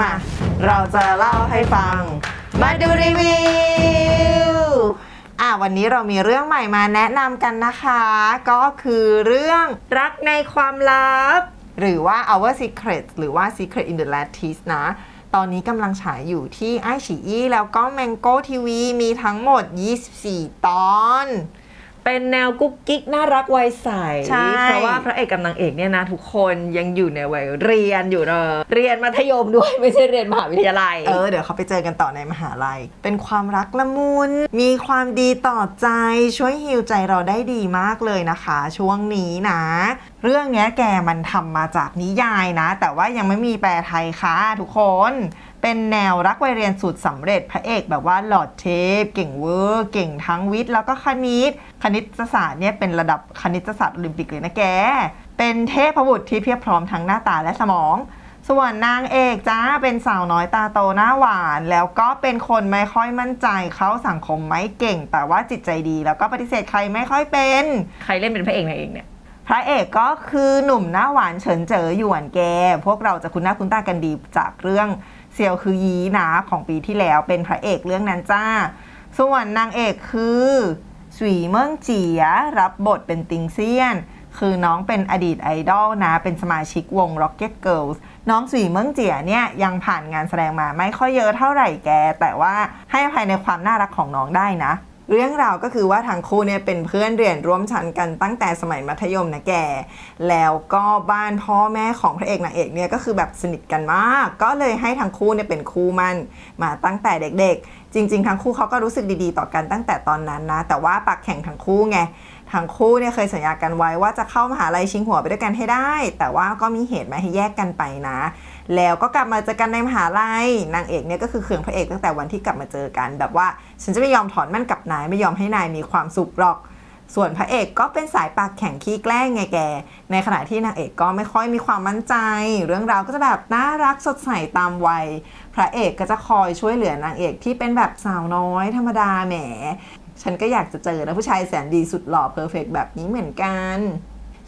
มา เราจะเล่าให้ฟัง มาดูรีวิว อะวันนี้เรามีเรื่องใหม่มาแนะนำกันนะคะ ก็คือเรื่องรักในความลับ หรือว่า Our Secret หรือว่า Secret in the Lattice นะ ตอนนี้กำลังฉายอยู่ที่ไอฉีอีแล้วก็ Mango TV มีทั้งหมด 24 ตอน เป็นแนวกุ๊กกิ๊กน่ารักวัยใส ใช่ เพราะว่าพระเอกกับนางเอกเนี่ยนะทุกคนยังอยู่ในวัยเรียนอยู่เนอะเรียนมัธยมด้วยไม่ใช่เรียนมหาวิทยาลัย เออเดี๋ยวเขาไปเจอกันต่อในมหาลัย เป็นความรักละมุน มีความดีต่อใจช่วยฮิวใจเราได้ดีมากเลยนะคะ ช่วงนี้นะ เรื่องเนี้ยแกมันทำมาจากนิยายนะ แต่ว่ายังไม่มีแปลไทยค่ะทุกคน เป็นแนวรักวัยเรียนสุดสำเร็จพระเอกแบบว่าหลอดเทป เก่งเวอร์ เก่งทั้งวิทย์แล้วก็คณิต คณิตศาสตร์เนี่ยเป็นระดับคณิตศาสตร์โอลิมปิกเลยนะแก เป็นเทพบุตรที่เพียบพร้อมทั้งหน้าตาและสมอง ส่วนนางเอกจ้าเป็นสาวน้อยตาโตหน้าหวาน แล้วก็เป็นคนไม่ค่อยมั่นใจเขาสังคมไม่เก่ง แต่ว่าจิตใจดี แล้วก็ปฏิเสธใครไม่ค่อยเป็น ใครเล่นเป็นพระเอกนางเอกเนี่ยพระเอกก็คือหนุ่มหน้าหวานเฉินเจ๋อหยวนแก พวกเราจะคุ้นหน้าคุ้นตากันดีจากเรื่อง เซียวคือยีนะของปีที่แล้วเป็นพระเอกเรื่องนั้นจ้า ส่วนนางเอกคือสวีเมืองเจียรับบทเป็นติงเซียน คือน้องเป็นอดีตไอดอลนะ เป็นสมาชิกวง Rocket Girls น้องสีเมืองเจียเนี่ยยังผ่านงานแสดงมาไม่ค่อยเยอะเท่าไหร่แก แต่ว่าให้ภายในความน่ารักของน้องได้นะ เรื่องราวก็คือว่าทั้งคู่เนี่ยเป็นเพื่อนเรียนร่วมชั้นกันตั้งแต่สมัยมัธยมนะแก แล้วก็บ้านพ่อแม่ของพระเอกนางเอกเนี่ยก็คือแบบสนิทกันมาก ก็เลยให้ทั้งคู่เนี่ยเป็นคู่มันมาตั้งแต่เด็กๆ จริง ๆ ทั้งคู่เขาก็รู้สึกดีๆ ต่อกันตั้งแต่ตอนนั้นนะ แต่ว่าปากแข่งทั้งคู่ไง ทั้งคู่เนี่ยเคยสัญญากันไว้ว่าจะเข้ามหาลัยชิงหัวไปด้วยกันให้ได้ แต่ว่าก็มีเหตุมาให้แยกกันไปนะ แล้วก็กลับมาเจอกันในมหาลัยนางเอกเนี่ยก็คือเคืองพระเอกตั้งแต่วันที่กลับมาเจอกัน แบบว่าฉันจะไม่ยอมถอนมั่นกับนายไม่ยอมให้นายมีความสุขหรอกส่วนพระเอกก็เป็นสายปากแข็งขี้แกล้งไงแก ในขณะที่นางเอกก็ไม่ค่อยมีความมั่นใจ เรื่องราวก็จะแบบน่ารักสดใสตามวัย พระเอกก็จะคอยช่วยเหลือนางเอกที่เป็นแบบสาวน้อยธรรมดาแหม ฉันก็อยากจะเจอนะผู้ชายแสนดีสุดหล่อเพอร์เฟกแบบนี้เหมือนกัน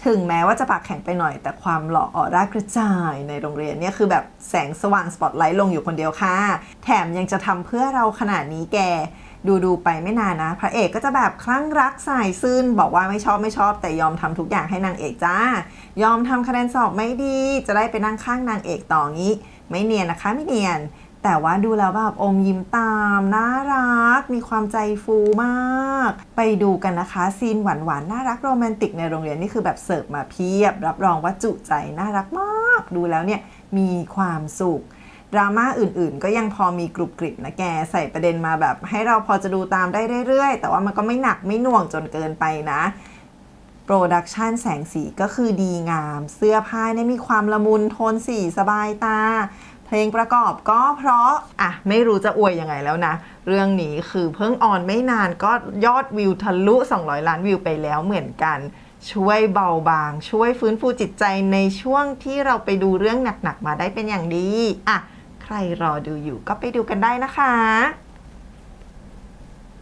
ถึงแม้ว่าจะปากแข็งไปหน่อย แต่ความหล่อออร่ากระจายในโรงเรียนเนี่ยคือแบบแสงสว่างสปอตไลท์ลงอยู่คนเดียวค่ะ แถมยังจะทำเพื่อเราขนาดนี้แกดูดูๆไปไม่นานนะ พระเอกก็จะแบบคลั่งรักสายซื่นบอกว่าไม่ชอบไม่ชอบ แต่ยอมทำทุกอย่างให้นางเอกจ้า ยอมทำคะแนนสอบไม่ดี จะได้ไปนั่งข้างนางเอกต่องี้ ไม่เนียนนะคะไม่เนียน แต่ว่าดูแล้วแบบอมยิ้มตามน่ารัก มีความใจฟูมาก ไปดูกันนะคะ ซีนหวานๆน่ารักโรแมนติกในโรงเรียนนี่คือแบบเสิร์ฟมาเพียบ รับรองว่าจุใจน่ารักมาก ดูแล้วเนี่ยมีความสุขดราม่าอื่นๆ ก็ยังพอมีกรุบกริบนะแกใส่ประเด็นมาแบบ ให้เราพอจะดูตามได้เรื่อยๆ แต่ว่ามันก็ไม่หนักไม่หน่วงจนเกินไปนะโปรดักชันแสงสีก็คือดีงาม เสื้อผ้าเนี่ยมีความละมุนโทนสีสบายตา เพลงประกอบก็เพราะอะไม่รู้จะอวยยังไงแล้วนะ เรื่องนี้คือเพิ่งออนไม่นานก็ยอดวิวทะลุ 200 ล้านวิวไปแล้วเหมือนกัน ช่วยเบาบาง ช่วยฟื้นฟูจิตใจในช่วงที่เราไปดูเรื่องหนักๆมาได้เป็นอย่างดีอะใครรอดูอยู่ก็ไปดูกันได้นะคะ